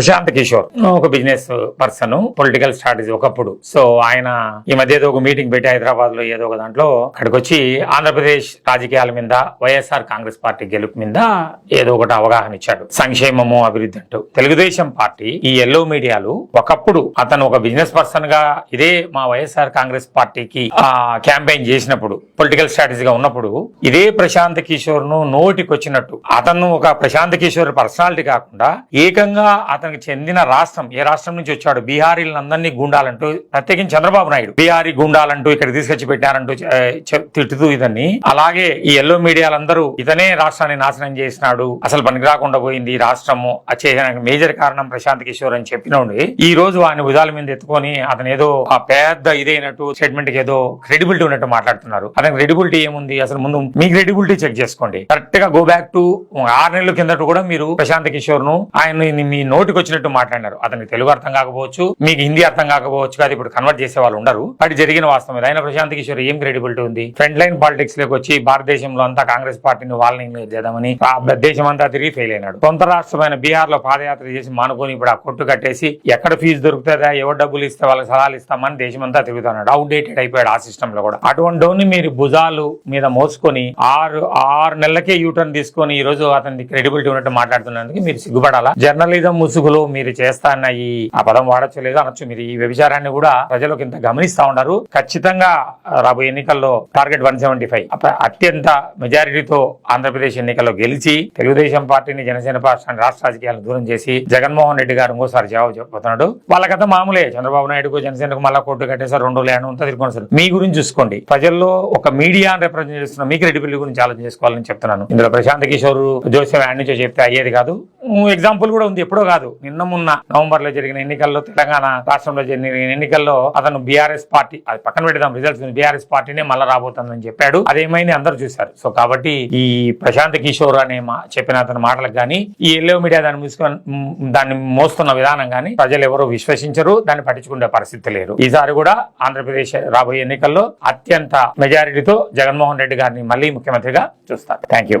ప్రశాంత్ కిషోర్. ఒక business person political strategy ఒకప్పుడు. So ఆయన ఈ మధ్య ఏదో ఒక మీటింగ్ పెట్టి హైదరాబాద్లో ఏదో ఒక దాంట్లో అక్కడికి వచ్చి ఆంధ్రప్రదేశ్ రాజకీయాల మీద వైఎస్ఆర్ కాంగ్రెస్ పార్టీ గెలుపు మీద ఏదో ఒకటి అవగాహన ఇచ్చాడు. సంక్షేమము అభివృద్ధి అంటూ. తెలుగుదేశం పార్టీ ఈ ఎల్లో మీడియాలు ఒకప్పుడు అతను ఒక బిజినెస్ పర్సన్గా ఇదే మా వైఎస్ఆర్ కాంగ్రెస్ పార్టీకి ఆ క్యాంపెయిన్ చేసినప్పుడు పొలిటికల్ స్ట్రాటజీగా ఉన్నప్పుడు ఇదే ప్రశాంత్ కిషోర్ను నోటికి వచ్చినట్టు అతను ఒక ప్రశాంత్ కిషోర్ పర్సనాలిటీ కాకుండా ఏకంగా అతనికి చెందిన రాష్ట్రం ఏ రాష్ట్రం నుంచి వచ్చాడు? బీహారీలందరినీ గుండాలంటూ ప్రత్యేకించి చంద్రబాబు నాయుడు. బీహారీ గుండాలంటూ ఇక్కడ తీసుకొచ్చి పెట్టారంటూ తిట్టుతూ ఇతన్ని. అలాగే ఈ ఎల్లో మీడియాలందరూ ఇతనే రాష్ట్రాన్ని నాశనం చేసినాడు. అసలు పనికి రాకుండా పోయింది ఈ రాష్ట్రము. వచ్చేయడానికి మేజర్ కారణం ప్రశాంత్ కిషోర్ అని చెప్పినోడి. ఈ రోజు ఆయన భుజాల మీద ఎత్తుకొని అతను ఏదో ఆ పెద్ద ఇదైనట్టు స్టేట్మెంట్కి ఏదో క్రెడిబిలిటీ ఉన్నట్టు మాట్లాడుతున్నారు. అతనికి క్రెడిబిలిటీ ఏముంది? అసలు ముందు మీ క్రెడిబిలిటీ చెక్ చేసుకోండి. కరెక్ట్గా గో బ్యాక్ టు ఆరు నెలల కిందట కూడా మీరు ప్రశాంత్ కిషోర్ను ఆయన మీ నోటికి వచ్చినట్టు మాట్లాడినారు. అతనికి తెలుగు అర్థం కాకపోవచ్చు మీకు హిందీ అర్థం కాకపోవచ్చు కాదు ఇప్పుడు కన్వర్ట్ చేసే వాళ్ళు ఉండరు. బట్ జరిగిన వాస్తవం ఇది. ఆయన ప్రశాంత్ కిషోర్ ఏం క్రెడిబిలిటీ ఉంది? ఫ్రంట్ లైన్ పాలిటిక్స్లోకి వచ్చి భారతదేశంలో అంతా కాంగ్రెస్ పార్టీని వాళ్ళని చేద్దామని దేశం అంతా తిరిగి ఫెయిల్ అయినాడు. సొంత రాష్ట్రమైన బీహార్లో పాదయాత్ర చేసి మానుకొని ఇప్పుడు ఆ కొట్టు కట్టేసి ఎక్కడ ఫీజు దొరుకుతుందా ఎవరు డబ్బులు ఇస్తే వాళ్ళకి సలహాలు ఇస్తామని దేశమంతా తిరుగుతున్నాడు. అవుట్ డేటెడ్ అయిపోయాడు ఆ సిస్టమ్లో కూడా. అటువంటి మీరు భుజాలు మీద మోసుకొని ఆరు ఆరు నెలలకే యూటర్న్ తీసుకొని ఈ రోజు అతనికి క్రెడిబిలిటీ ఉన్నట్టు మాట్లాడుతున్నందుకు మీరు సిగ్గుపడాలా? జర్నలిజం ముసుగులో మీరు చేస్తాన్న ఈ ఆ పదం వాడచ్చు లేదు అనొచ్చు. మీరు ఈ వ్యభిచారాన్ని కూడా ప్రజలకు ఇంత గమనిస్తా ఉన్నారు. ఖచ్చితంగా రాబోయే ఎన్నికల్లో టార్గెట్ వన్ సెవెంటీ ఫైవ్. అత్యంత మెజారిటీతో ఆంధ్రప్రదేశ్ ఎన్నికల్లో గెలిచి తెలుగుదేశం పార్టీని జనసేన పార్టీ రాష్ట్ర రాజకీయాలను దూరం చేసి జగన్మోహన్ రెడ్డి గారు ఇంకోసారి జవాబు చెప్పబోతున్నాడు. వాళ్ళకంతా మామూలే. చంద్రబాబు నాయుడుకు జనసేనకు మళ్ళా కోర్టు కట్టేసారు రెండు లేను అంతా తిరుగుతున్నారు సార్ మీ గురించి చూసుకోండి. ప్రజల్లో ఒక మీడియా రిప్రజెంట్ చేస్తున్న మీ క్రెడిబిలిటీ గురించి ఆలోచన చేసుకోవాలని చెప్తున్నాను. ఇందులో ప్రశాంత్ కిషోర్ జోసెఫ్ యాడ్ నుంచో చెప్తే అయ్యేది కాదు. ఎగ్జాంపుల్ కూడా ఉంది ఎప్పుడో కాదు. నిన్న మొన్న నవంబర్లో జరిగిన ఎన్నికల్లో తెలంగాణ రాష్ట్రంలో జరిగిన ఎన్నికల్లో అతను బీఆర్ఎస్ పార్టీ అది పక్కన పెడదాం రిజల్ట్స్ బీఆర్ఎస్ పార్టీనే మళ్ళా రాబోతుందని చెప్పాడు. అదేమైంది అందరూ చూశారు. సో కాబట్టి ఈ ప్రశాంత్ కిషోర్ అనే చెప్పిన అతని మాటలకు కానీ ఈ ఎల్లో మీడియా దాన్ని మూసుకొని దాన్ని మోస్తున్న విధానం కానీ ప్రజలు ఎవరు విశ్వసించరు దాన్ని పట్టించుకునే పరిస్థితి లేరు ఈసారి కూడా ఆంధ్రప్రదేశ్ రాబోయే ఎన్నికల్లో అత్యంత మెజారిటీతో జగన్మోహన్ రెడ్డి గారిని మళ్ళీ ముఖ్యమంత్రిగా చూస్తారు. Thank you